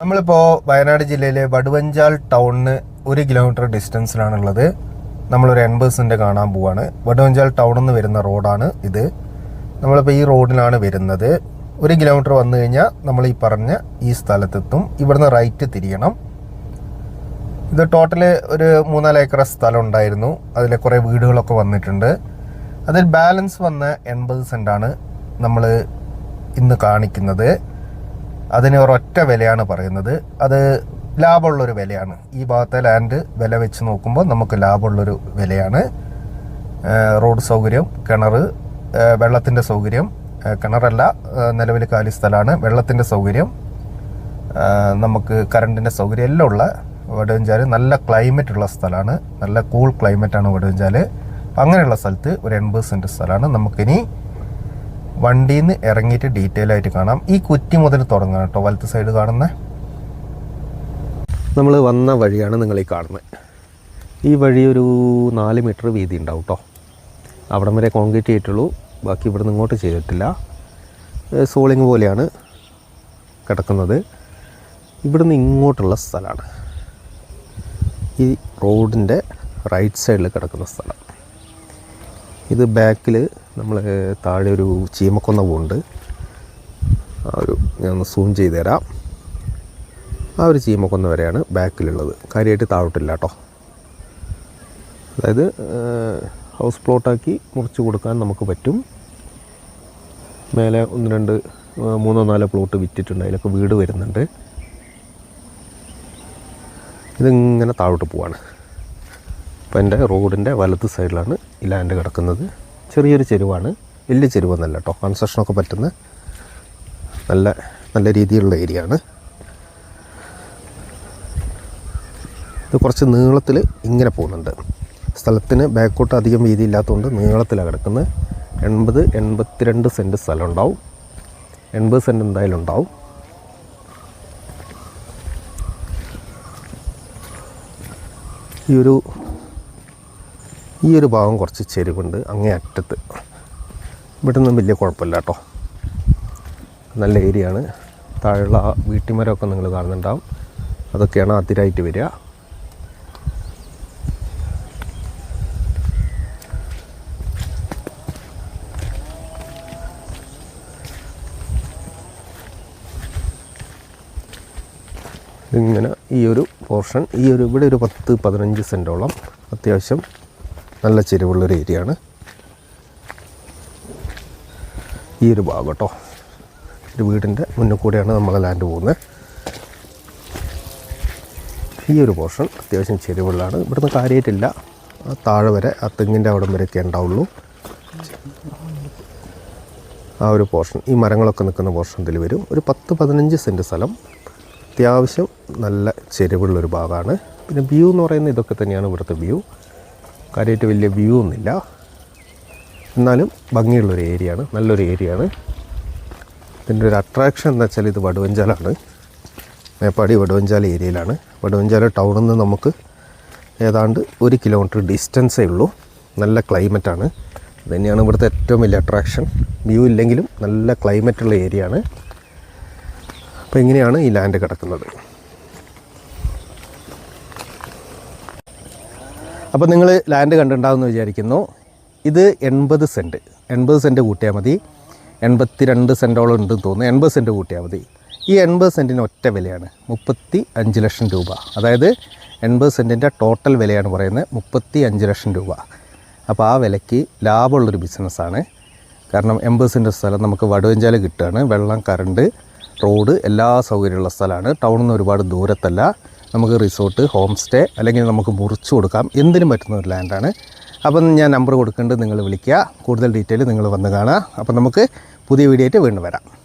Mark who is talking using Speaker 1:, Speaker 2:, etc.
Speaker 1: നമ്മളിപ്പോൾ വയനാട് ജില്ലയിലെ വടുവഞ്ചാൽ ടൗണിന് ഒരു കിലോമീറ്റർ ഡിസ്റ്റൻസിലാണുള്ളത്. നമ്മളൊരു എൺപത് സെന്റ് കാണാൻ പോവാണ്. വടുവഞ്ചാൽ ടൗണിൽ നിന്ന് വരുന്ന റോഡാണ് ഇത്. നമ്മളിപ്പോൾ ഈ റോഡിലാണ് വരുന്നത്. ഒരു കിലോമീറ്റർ വന്നു കഴിഞ്ഞാൽ നമ്മൾ ഈ പറഞ്ഞ ഈ സ്ഥലത്തെത്തും. ഇവിടുന്ന് റൈറ്റ് തിരിയണം. ഇത് ടോട്ടൽ ഒരു മൂന്നാൽ ഏക്കർ സ്ഥലം ഉണ്ടായിരുന്നു. അതിൽ കുറേ വീടുകളൊക്കെ വന്നിട്ടുണ്ട്. അതിൽ ബാലൻസ് വന്ന എൺപത് സെന്റാണ് നമ്മൾ ഇന്ന് കാണിക്കുന്നത്. അതിന് ഒരൊറ്റ വിലയാണ് പറയുന്നത്. അത് ലാഭമുള്ളൊരു വിലയാണ്. ഈ ഭാഗത്തെ ലാൻഡ് വില വെച്ച് നോക്കുമ്പോൾ നമുക്ക് ലാഭമുള്ളൊരു വിലയാണ്. റോഡ് സൗകര്യം കിണർ വെള്ളത്തിന്റെ സൗകര്യം. കിണറല്ല നിലവിൽ കാലി സ്ഥലമാണ്. വെള്ളത്തിന്റെ സൗകര്യം നമുക്ക് കറണ്ടിന്റെ സൗകര്യം എല്ലാം ഉള്ള വടുവഞ്ചാൽ നല്ല ക്ലൈമറ്റ് ഉള്ള സ്ഥലമാണ്. നല്ല കൂൾ ക്ലൈമറ്റാണ് വെച്ചാൽ അങ്ങനെയുള്ള സ്ഥലത്ത് ഒരു എൺപത് സെന്റ് സ്ഥലമാണ് നമുക്കിനി വണ്ടിയിൽ നിന്ന് ഇറങ്ങിയിട്ട് ഡീറ്റെയിൽ ആയിട്ട് കാണാം. ഈ കുറ്റി മുതൽ തുടങ്ങണം കേട്ടോ. വലത്ത് സൈഡ് കാണുന്ന. നമ്മൾ വന്ന വഴിയാണ് നിങ്ങൾ ഈ കാണുന്നത്. ഈ വഴി ഒരു നാല് മീറ്റർ വീതി ഉണ്ടാവും കേട്ടോ അവിടം വരെ കോൺക്രീറ്റ് ചെയ്തിട്ടുള്ളൂ ബാക്കി ഇവിടുന്ന് ഇങ്ങോട്ട് ചെയ്തിട്ടില്ല. സോളിങ് പോലെയാണ് കിടക്കുന്നത്. ഇവിടുന്ന് ഇങ്ങോട്ടുള്ള സ്ഥലമാണ്. ഈ റോഡിന്റെ റൈറ്റ് സൈഡിൽ കിടക്കുന്ന സ്ഥലം. ഇത് ബാക്കിൽ നമ്മൾ താഴെ ഒരു ചീമക്കൊന്ന പോകുന്നുണ്ട് ആ ഒരു ഞാൻ സൂം ചെയ്ത് തരാം. ആ ഒരു ചീമക്കൊന്ന വരെയാണ് ബാക്കിലുള്ളത്. കാര്യമായിട്ട് താഴോട്ടില്ല കേട്ടോ. അതായത് ഹൗസ് പ്ലോട്ടാക്കി മുറിച്ച് കൊടുക്കാൻ നമുക്ക് പറ്റും. മേലെ ഒന്ന് രണ്ട് മൂന്നോ നാലോ പ്ലോട്ട് വിറ്റിട്ടുണ്ട്. അതിലൊക്കെ വീട് വരുന്നുണ്ട്. ഇതിങ്ങനെ താഴോട്ട് പോവാണ്. അപ്പോൾ എന്റെ റോഡിന്റെ വലത്ത് സൈഡിലാണ് ഈ ലാൻഡ് കിടക്കുന്നത്. ചെറിയൊരു ചെരുവാണ്. വലിയ ചെരുവൊന്നല്ല കേട്ടോ കൺസ്ട്രക്ഷനൊക്കെ പറ്റുന്ന നല്ല നല്ല രീതിയിലുള്ള ഏരിയ ആണ്. ഇത് കുറച്ച് നീളത്തിൽ ഇങ്ങനെ പോകുന്നുണ്ട്. സ്ഥലത്തിന് ബാക്കോട്ട് അധികം വീതി ഇല്ലാത്തതുകൊണ്ട് നീളത്തിലാണ് കിടക്കുന്നത് എൺപത് എൺപത്തിരണ്ട് സെന്റ് സ്ഥലം ഉണ്ടാവും എൺപത് സെന്റ് എന്തായാലും ഉണ്ടാവും. ഈ ഒരു ഈ ഒരു ഭാഗം കുറച്ച് ചെരുവുണ്ട് അങ്ങേ അറ്റത്ത്. ഇവിടെ നിന്നും വലിയ കുഴപ്പമില്ല കേട്ടോ. നല്ല ഏരിയ ആണ് താഴെയുള്ള വീട്ടിമരമൊക്കെ നിങ്ങൾ കാണുന്നുണ്ടാവും. അതൊക്കെയാണ് അതിരായിട്ട് വരിക. ഇങ്ങനെ ഈ ഒരു പോർഷൻ ഈ ഒരു ഇവിടെ ഒരു പത്ത് പതിനഞ്ച് സെന്റോളം അത്യാവശ്യം നല്ല ചെരുവുള്ളൊരു ഏരിയ ആണ് ഈ ഒരു ഭാഗം കേട്ടോ. ഒരു വീടിന്റെ മുന്നിൽ കൂടെയാണ് നമ്മളെ ലാൻഡ് പോകുന്നത് ഈ ഒരു പോർഷൻ അത്യാവശ്യം ചെരുവുള്ളതാണ് ഇവിടുന്ന് കാര്യമായിട്ടില്ല ആ താഴെ വരെ ആ തെങ്ങിന്റെ അവിടം വരെയൊക്കെ ഉണ്ടാവുള്ളൂ. ആ ഒരു പോർഷൻ ഈ മരങ്ങളൊക്കെ നിൽക്കുന്ന പോർഷൻ ഇതിൽ വരും. ഒരു പത്ത് പതിനഞ്ച് സെന്റ് സ്ഥലം. അത്യാവശ്യം നല്ല ചെരുവുള്ളൊരു ഭാഗമാണ്. പിന്നെ വ്യൂ എന്ന് പറയുന്നത് ഇതൊക്കെ തന്നെയാണ് ഇവിടുത്തെ വ്യൂ കാര്യമായിട്ട് വലിയ വ്യൂ ഒന്നുമില്ല. എന്നാലും ഭംഗിയുള്ളൊരു ഏരിയ ആണ്. നല്ലൊരു ഏരിയയാണ് ഇതിന്റെ ഒരു അട്രാക്ഷൻ എന്ന് വെച്ചാൽ ഇത് വടുവഞ്ചാലാണ്. മേപ്പാടി വടുവഞ്ചാല ഏരിയയിലാണ്. വടുവഞ്ചാല ടൗണിൽ നിന്ന് നമുക്ക് ഏതാണ്ട് ഒരു കിലോമീറ്റർ ഡിസ്റ്റൻസേ ഉള്ളൂ. നല്ല ക്ലൈമറ്റാണ് തന്നെയാണ് ഇവിടുത്തെ ഏറ്റവും വലിയ അട്രാക്ഷൻ വ്യൂ ഇല്ലെങ്കിലും നല്ല ക്ലൈമറ്റുള്ള ഏരിയ ആണ്. അപ്പോൾ ഇങ്ങനെയാണ് ഈ ലാൻഡ് കിടക്കുന്നത്. അപ്പോൾ നിങ്ങൾ ലാൻഡ് കണ്ടിട്ടുണ്ടാവുമെന്ന് വിചാരിക്കുന്നു. ഇത് എൺപത് സെന്റ് എൺപത് സെന്റ് കൂട്ടിയാൽ മതി. എൺപത്തി രണ്ട് സെന്റോളം ഉണ്ടെന്ന് തോന്നുന്നു. എൺപത് സെന്റ് കൂട്ടിയാൽ മതി. ഈ എൺപത് സെന്റിന് ഒറ്റ വിലയാണ്. മുപ്പത്തി അഞ്ച് ലക്ഷം രൂപ. അതായത് എൺപത് സെന്റിന്റെ ടോട്ടൽ വിലയാണ് പറയുന്നത്. മുപ്പത്തി അഞ്ച് ലക്ഷം രൂപ. അപ്പോൾ ആ വിലയ്ക്ക് ലാഭമുള്ളൊരു ബിസിനസ്സാണ് കാരണം എൺപത് സെന്റ് സ്ഥലം നമുക്ക് വടുവഞ്ചാൽ കിട്ടുകയാണ്. വെള്ളം കറണ്ട് റോഡ് എല്ലാ സൗകര്യമുള്ള സ്ഥലമാണ്. ടൗണിൽ നിന്ന് ഒരുപാട് ദൂരത്തല്ല. നമുക്ക് റിസോർട്ട് ഹോം സ്റ്റേ അല്ലെങ്കിൽ നമുക്ക് മുറിച്ചു കൊടുക്കാം. എന്തിനും പറ്റുന്ന ഒരു ലാൻഡാണ് അപ്പം ഞാൻ നമ്പർ കൊടുക്കേണ്ടത് നിങ്ങൾ വിളിക്കുക. കൂടുതൽ ഡീറ്റെയിൽ നിങ്ങൾ വന്ന് കാണുക. അപ്പം നമുക്ക് പുതിയ വീഡിയോ ആയിട്ട് വീണ്ടും വരാം.